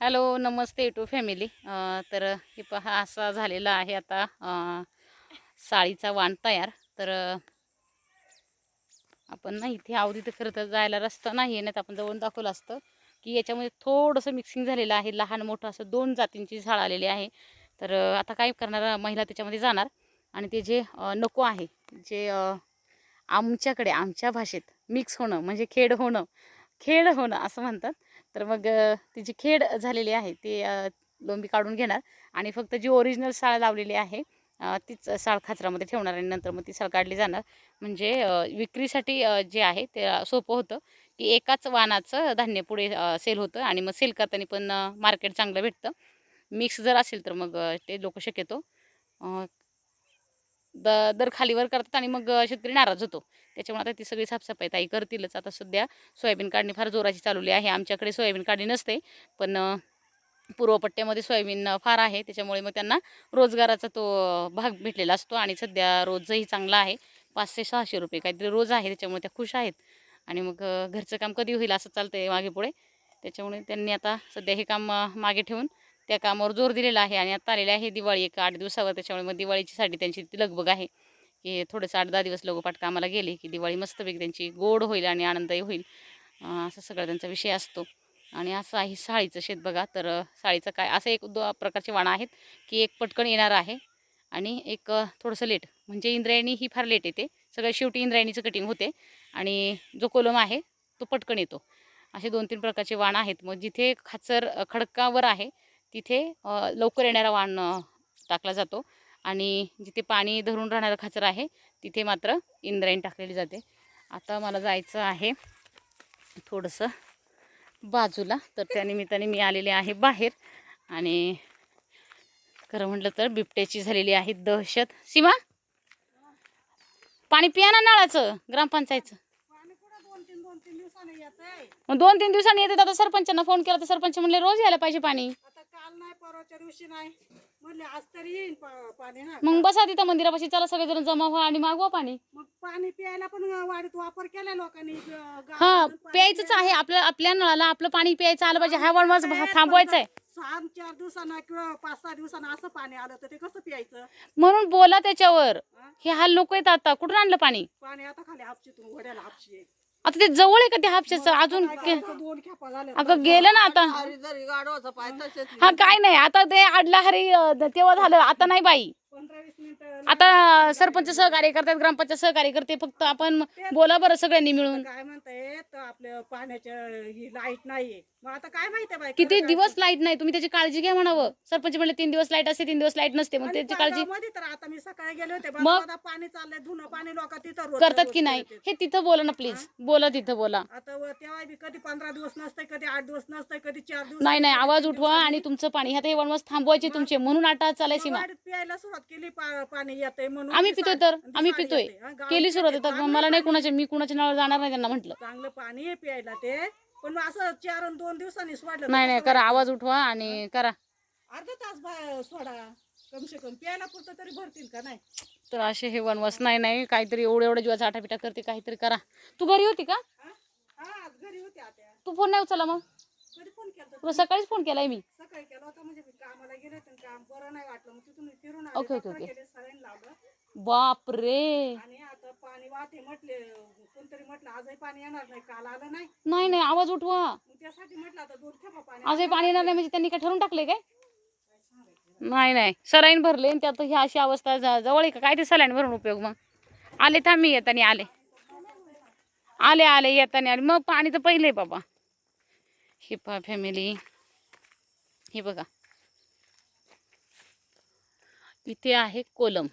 Hello Namaste to family. तर हे पहा असा झालेला आहे आता साळीचा वाण तयार. तर आपण ना इथे आवडीत तर खरं तर जायला रस्ता नाही आहे नाही तर आपण जवळून दाखवलं असतं की याच्यामध्ये थोडंसं मिक्सिंग झालेलं आहे. लहान मोठं असं दोन जातींची झाड आलेली आहे. तर आता काय करणार महिला त्याच्यामध्ये जाणार. आणि ते जे नको आहे जे आमच्याकडे आमच्या भाषेत मिक्स होणं म्हणजे खेड होणं खेड होणं असं म्हणतात. तर मग ती जी खेड झालेली आहे ती लोंबी काढून घेणार आणि फक्त जी ओरिजिनल साळ लावलेली आहे तीच साळ खाचरामध्ये ठेवणार आणि नंतर मग ती साळ काढली जाणार. म्हणजे विक्रीसाठी जे आहे ते सोपं होतं की एकाच वाणाचं धान्य पुढे सेल होतं आणि मग सेल करताना पण मार्केट चांगलं भेटतं. मिक्स जर असेल तर मग ते लोक शक्यतो द दर खालीवर करतात आणि मग शेतकरी नाराज होतो. त्याच्यामुळे आता ती सगळी साफसफाई ताई करतीलच. आता सध्या सोयाबीन काढणी फार जोराची चालवली आहे. आमच्याकडे सोयाबीन काढणी नसते पण पूर्वपट्ट्यामध्ये सोयाबीन फार आहे. त्याच्यामुळे मग त्यांना रोजगाराचा तो भाग भेटलेला असतो आणि सध्या रोजही चांगला आहे. पाचशे सहाशे रुपये काहीतरी रोज आहे. त्याच्यामुळे त्या खुश आहेत. आणि मग घरचं काम कधी होईल असं चालतं आहे मागे पुढे. त्याच्यामुळे त्यांनी आता सध्या हे काम मागे ठेवून त्या कामावर जोर दिलेला आहे आणि आता आलेली आहे दिवाळी एक आठ दिवसावर त्याच्यामुळे मग दिवाळीच्यासाठी त्यांची ती लगबग आहे. की थोडंसं आठ दहा दिवस लगोपाठ कामाला गेले की दिवाळी मस्तपैकी त्यांची गोड होईल आणि आनंदही होईल. असा सगळा त्यांचा विषय असतो. आणि असं आहे साळीचं शेत बघा. तर साळीचं काय असं एक दो प्रकारचे वाणं आहेत की एक पटकन येणार आहे आणि एक थोडंसं लेट. म्हणजे इंद्रायणी ही फार लेट येते. सगळ्यात शेवटी इंद्रायणीचं कटिंग होते आणि जो कोलम आहे तो पटकन येतो. असे दोन तीन प्रकारचे वाण आहेत. मग जिथे खाचर खडकावर आहे तिथे लवकर येणारा वाण टाकला जातो आणि जिथे पाणी धरून राहणारा खाचर आहे तिथे मात्र इंद्रायणी टाकलेली जाते. आता मला जायचं आहे थोडंसं बाजूला तर त्या निमित्ताने मी आलेले आहे बाहेर आणि खरं म्हटलं तर बिबट्याची झालेली आहे दहशत. सीमा? पाणी पिया ना नळाचं ग्रामपंचायतचं. दोन तीन मग दोन तीन दिवसांनी येते दादा सरपंचांना फोन केला तर सरपंच म्हणले रोज यायला पाहिजे पाणी. काल नाही परवाच्या दिवशी नाही. म्हणले आज तरी येईल पा- पाणी ना. मग बसा तिथं मंदिरापाशी चला सगळेजण जमा व्हा आणि मागवा पाणी. मग पाणी प्यायला पण वाढीत वापर केला लोकांनी ग- हा पाणी प्यायचंच आहे आपल्या आपल्या नळाला आपलं पाणी प्यायचं आलं पाहिजे. हा प्यायला थांबवायचा आहे. सहा चार दिवसांना किंवा पाच सहा दिवसांना असं पाणी आलं तर ते कसं प्यायचं? म्हणून बोला त्याच्यावर. हा? हे हाल नको येत आता. कुठून आणलं पाणी? पाणी आता खाली हापशीतून घोड्याला हापशी आता ते जवळ आहे का ते हापशाचं? अजून? दोन खेपा झाल्या अगं गेलं ना आता. हा काय नाही आता ते आडला हरी तेव्हा झालं आता नाही बाई. आता सरपंच सहकार्य करतात ग्रामपंचायत सहकार्य करते फक्त आपण बोला बरं सगळ्यांनी मिळून. काय म्हणताय तर आपल्या पाण्याच्या ही लाइट नाहीये. मग आता काय माहितीये बाई किती दिवस लाइट नाही तुम्ही त्याची काळजी घ्या म्हणावं. सरपंच म्हणले तीन दिवस लाइट असते तीन दिवस लाइट नसते. मग त्याची काळजी मध्ये तर आता मी सकाळी गेले होते मग? आता पाणी चाललंय धुणं पाणी लोक तिथं रोज करतात रोज की नाही. हे तिथं बोला ना प्लीज बोला तिथं बोला. आता व तेव्हा बी कधी पंधरा दिवस नसतंय कधी आठ दिवस नसतंय कधी चार दिवस नाही नाही आवाज उठवा दिवसांनी. आणि तुमचं पाणी आता हे वनवास थांबवायचे तुमचे. म्हणून आता चालाय मग सीमा वाडीत प्यायला सुरुवात केली पा- पाणी म्हणून आम्ही ती पितोय साडी- तर? ती आम्ही साडी पितोय. येते. हा, गावात केली सुरुवात चांगलं मला नाही पाणी- कुणाच्या मी कुणाच्या नावावर जाणार नाही त्यांना म्हटलं. चांगलं पाणी आहे प्यायला ते पण मग असं चार दोन दिवसांनी सोडलं नाही नाही करा? आवाज उठवा आणि करा. अर्धा तास बा- सोडा. कम से कम. प्यायला पुरतं तरी भरतील का? नाही. तर असे हे वनवास नाही नाही. काहीतरी एवढं एवढं जीवाचा आठापिटा करते काहीतरी करा. तू घरी होती का? हा? हा आज घरी होते आता तू फोन नाही उचलला मग? कधी फोन केला तुला सकाळीच फोन केलाय मी. सकाळी केला होता म्हणजे मी कामाला गेले होते आणि काम बरं नाही वाटलं. मग तिथून फिरून ओके, आले ओके, डॉक्टर ओके. गेले सलाईन लावलं. बाप रे आणि आता पाणी वाटे म्हटले कोणतरी म्हटलं आजही पाणी येणार नाही काल आलं नाही. नाही नाही आवाज उठवा. मग त्यासाठी म्हटलं आता दोन खेपा पाणी आजही पाणी येणार नाही म्हणजे त्यांनी काय ठरवून टाकले काय? नाही नाही. सलाईन भरले आणि त्यात ही अशी अवस्था जा- जवळ आहे का? काय ते सलाईन भरून उपयोग मग? आले थांब मी येताना आले. आले आले येताना आले. मग पाणी तर पहिले बाबा. हे पा फॅमिली हे बघा. इथे आहे कोलम.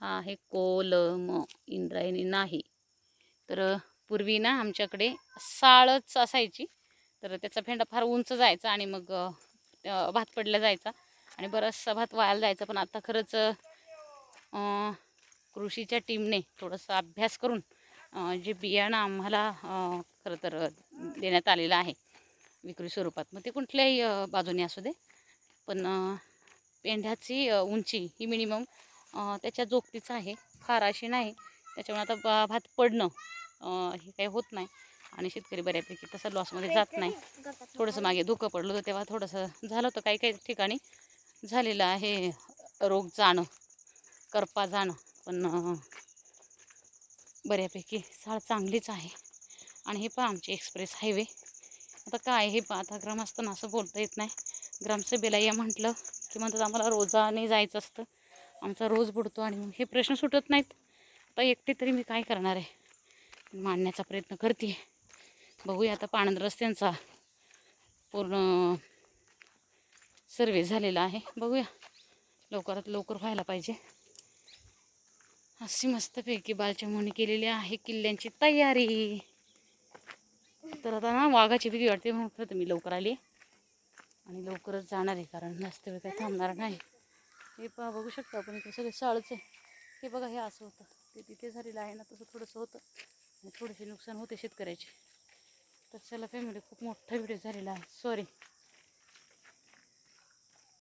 हा आहे कोलम. इंद्रायणी नाही. तर पूर्वी ना आमच्याकडे साळच असायची. तर त्याचा फेंडा फार उंच जायचा आणि मग भात पडला जायचा आणि बराचसा भात वायाला जायचा. पण आता खरंच कृषीच्या टीमने थोडासा अभ्यास करून जे बियाणं आम्हाला खरं तर देण्यात आलेलं आहे विक्री स्वरूपात. मग ते कुठल्याही बाजूने असू दे. पण पेंढ्याची उंची ही मिनिमम त्याच्या जोगतीच आहे. फार अशी नाही. त्याच्यामुळे आता बा- भात पडणं हे काही होत नाही. आणि शेतकरी बऱ्यापैकी तसं लॉसमध्ये जात नाही. थोडंसं मागे धुकं पडलं होतं तेव्हा थोडंसं झालं होतं. काही काही ठिकाणी झालेलं आहे रोग जाणं करपा जाणं. पण बऱ्यापैकी साळ चांगलीच आहे. आणि हे पहा आमची एक्सप्रेस हायवे आता काय हे पहा आता ग्रामस्थांना असं बोलता येत नाही. ग्रामसभेला या म्हटलं की म्हणतात आम्हाला रोजाने जायचं असतं. आमचा रोज बुडतो आणि मग हे प्रश्न सुटत नाहीत. आता एकटे तरी मी काय करणार आहे? मांडण्याचा प्रयत्न करते. बघूया आता पाणंद रस्त्यांचा पूर्ण सर्वे झालेला आहे. बघूया. लवकरात लवकर व्हायला पाहिजे. अशी मस्तपैकी बालचमोनी केलेली आहे किल्ल्यांची तयारी. तर आता ना वाघाची भीती वाटते म्हणून तर मी लवकर आली आणि लवकरच जाणार आहे कारण जास्त वेळ काही थांबणार नाही. हे पहा बघू शकता आपण इथे सगळे साळच आहे. हे बघा हे असं होतं. ते तिथे झालेलं आहे ना तसं थोडंसं होतं. आणि थोडेसे नुकसान होते शेतकऱ्याचे. तर चला फॅमिली खूप मोठा व्हिडिओ झालेला आहे. सॉरी